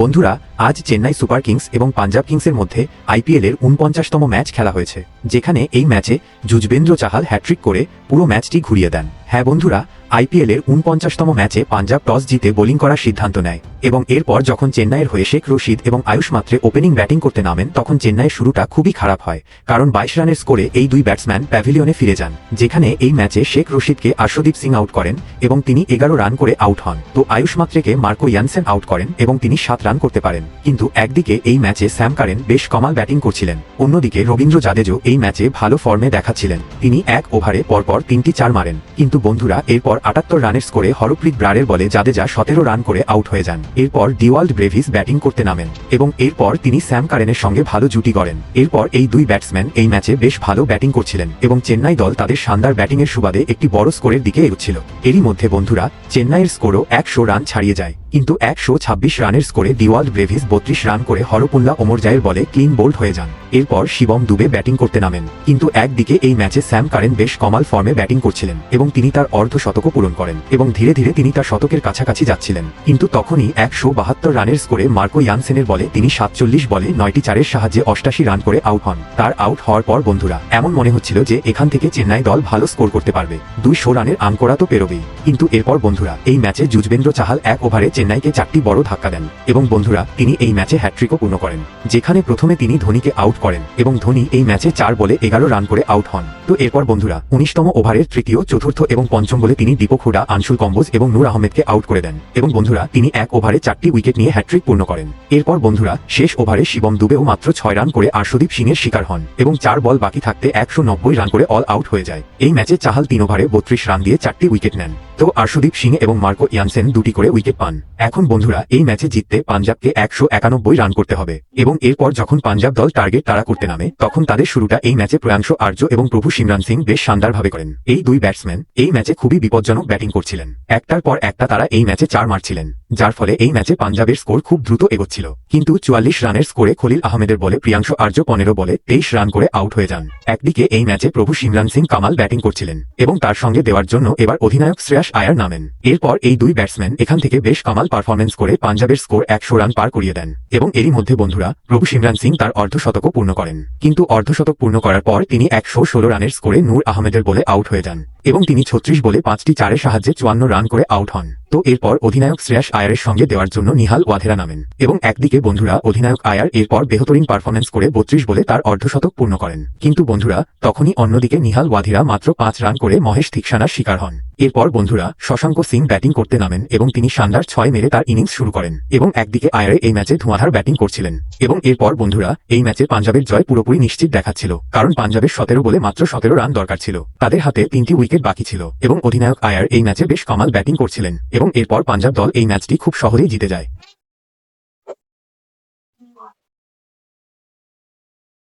বন্ধুরা, আজ Chennai super Kings এবং পাঞ্জাব কিংসের মধ্যে আইপিএল এর উনপঞ্চাশতম ম্যাচ খেলা হয়েছে, যেখানে এই ম্যাচে যুজবেন্দ্র চাহাল হ্যাট্রিক করে পুরো ম্যাচটি ঘুরিয়ে দেন। হ্যাঁ বন্ধুরা আইপিএল এর উনপঞ্চাশতম ম্যাচে পাঞ্জাব টস জিতে বোলিং করার সিদ্ধান্ত নেয় এবং এরপর যখন চেন্নাইয়ের হয়ে শেখ রশিদ এবং আয়ুষ মাত্রে ওপেনিং ব্যাটিং করতে নামেন, তখন চেন্নাইয়ের শুরুটা খুবই খারাপ হয়, কারণ বাইশ রানের স্কোরে এই দুই ব্যাটসম্যান প্যাভিলিয়নে ফিরে যান, যেখানে এই ম্যাচে শেখ রশিদকে আর্শদীপ সিং আউট করেন এবং তিনি এগারো রান করে আউট হন। তো আয়ুষ মাত্রেকে মার্কো ইয়ানসেন আউট করেন এবং তিনি সাত রান করতে পারেন। কিন্তু একদিকে এই ম্যাচে স্যাম কারেন বেশ কমাল ব্যাটিং করছিলেন, অন্যদিকে রবীন্দ্র জাদেজও এই ম্যাচে ভালো ফর্মে দেখাচ্ছিলেন। তিনি এক ওভারে পরপর তিনটি চার মারেন। কিন্তু বন্ধুরা, এরপর আটাত্তর রানের স্কোরে হরপ্রীত ব্রারের বলে জাদেজা সতেরো রান করে আউট হয়ে যান। এরপর ডিওয়াল্ড ব্রেভিস ব্যাটিং করতে নামেন এবং এরপর তিনি স্যাম কারেনের সঙ্গে ভালো জুটি গড়েন। এরপর এই দুই ব্যাটসম্যান এই ম্যাচে বেশ ভালো ব্যাটিং করছিলেন এবং চেন্নাই দল তাদের শানদার ব্যাটিংয়ের সুবাদে একটি বড় স্কোরের দিকে এগুচ্ছিল এরই মধ্যে বন্ধুরা, চেন্নাইয়ের স্কোরও একশো রান ছাড়িয়ে যায়। কিন্তু একশো ছাব্বিশ রানের স্কোরে ডিওয়াল্ড ব্রেভিস বত্রিশ রান করে হরপুল্লা ওমরজায়ের বলে ক্লিন বোল্ড হয়ে যান। এরপর শিবম দুবে ব্যাটিং করতে নামেন। কিন্তু একদিকে এই ম্যাচে স্যাম কারেন বেশ কমাল ফর্মে ব্যাটিং করছিলেন এবং তিনি তার অর্ধ শতকও পূরণ করেন এবং ধীরে ধীরে তিনি তার শতকের কাছাকাছি যাচ্ছিলেন। কিন্তু তখনই একশো বাহাত্তর রানের স্কোরে মার্কো ইয়ানসেনের বলে তিনি সাতচল্লিশ বলে নয়টি চারের সাহায্যে অষ্টাশি রান করে আউট হন। তার আউট হওয়ার পর বন্ধুরা, এমন মনে হচ্ছিল যে এখান থেকে চেন্নাই দল ভালো স্কোর করতে পারবে। দুইশো রানের আঙ্কড়া তো পেরোবেই। কিন্তু এরপর বন্ধুরা, এই ম্যাচে যুজবেন্দ্র চাহাল এক ওভারে চেন্নাইকে চারটি বড় ধাক্কা দেন। এবং বন্ধুরা, তিনি এই ম্যাচে হ্যাট্রিকও পূর্ণ করেন, যেখানে প্রথমে তিনি ধোনিকে আউট করেন এবং ধোনি এই ম্যাচে চার বলে এগারো রান করে আউট হন। তো এরপর বন্ধুরা, উনিশতম ওভারের তৃতীয়, চতুর্থ এবং পঞ্চম বলে তিনি দীপক হুডা, আনসুল কম্বোজ এবং নূর আহমেদকে আউট করে দেন। এবং বন্ধুরা, তিনি এক ওভারে চারটি উইকেট নিয়ে হ্যাট্রিক পূর্ণ করেন। এরপর বন্ধুরা, শেষ ওভারে শিবম দুবেও মাত্র ছয় রান করে আর্শদীপ সিং এর শিকার হন এবং চার বল বাকি থাকতে একশো নব্বই রান করে অল আউট হয়ে যায়। এই ম্যাচে চাহাল তিন ওভারে বত্রিশ রান দিয়ে চারটি উইকেট নেন। তো আর্শদীপ সিং এবং মার্কো ইয়ানসেন দুটি করে উইকেট পান। এখন বন্ধুরা, এই ম্যাচে জিততে পাঞ্জাবকে একশো একানব্বই রান করতে হবে এবং এরপর যখন পাঞ্জাব দল টার্গেট তারা করতে নামে, তখন তাদের শুরুটা এই ম্যাচে প্রয়াংশ আর্য এবং প্রভু সিমরান সিং বেশ শানদারভাবে করেন। এই দুই ব্যাটসম্যান এই ম্যাচে খুবই বিপজ্জনক ব্যাটিং করছিলেন। একটার পর একটা তারা এই ম্যাচে চার মারছিলেন। যার ফলে এই ম্যাচে পাঞ্জাবের স্কোর খুব দ্রুত এগোচ্ছিল। কিন্তু চুয়াল্লিশ রানের স্কোরে খলিল আহমেদের বলে প্রিয়াংশ আর্য পনেরো বলে তেইশ রান করে আউট হয়ে যান। একদিকে এই ম্যাচে প্রভু সিমরান সিং কামাল ব্যাটিং করছিলেন এবং তার সঙ্গে দেওয়ার জন্য এবার অধিনায়ক শ্রেয়াস আয়ার নামেন। এরপর এই দুই ব্যাটসম্যান এখান থেকে বেশ কামাল পারফরমেন্স করে পাঞ্জাবের স্কোর একশো রান পার করিয়ে দেন এবং এরই মধ্যে বন্ধুরা প্রভু সিমরান সিং তার অর্ধশতকও পূর্ণ করেন। কিন্তু অর্ধশতক পূর্ণ করার পর তিনি একশো ষোলো রানের স্কোরে নূর আহমেদের বলে আউট হয়ে যান এবং তিনি ছত্রিশ বলে পাঁচটি চারের সাহায্যে চুয়ান্ন রান করে আউট হন। তো এরপর অধিনায়ক শ্রেয়াস আয়ারের সঙ্গে দেওয়ার জন্য নিহাল ওয়াধেরা নামেন এবং একদিকে বন্ধুরা অধিনায়ক আয়ার এরপর বেহতরিন পারফরমেন্স করে বত্রিশ বলে তার অর্ধশতক পূর্ণ করেন। কিন্তু বন্ধুরা, তখনই অন্যদিকে নিহাল ওয়াধিরা মাত্র পাঁচ রান করে মহেশ থিকসানার শিকার হন। এরপর বন্ধুরা, শশাঙ্ক সিং ব্যাটিং করতে নামেন এবং তিনি শানদার ছয় মেরে তার ইনিংস শুরু করেন এবং একদিকে আয়ারে এই ম্যাচে ধোঁয়াধার ব্যাটিং করছিলেন এবং এরপর বন্ধুরা, এই ম্যাচে পাঞ্জাবের জয় পুরোপুরি নিশ্চিত দেখাচ্ছিল, কারণ পাঞ্জাবের সতেরো বলে মাত্র সতেরো রান দরকার ছিল। তাদের হাতে তিনটি উইকেট বাকি ছিল এবং অধিনায়ক আয়ার এই ম্যাচে বেশ কামাল ব্যাটিং করছিলেন এবং এরপর পাঞ্জাব দল এই ম্যাচটি খুব সহজেই জিতে যায়।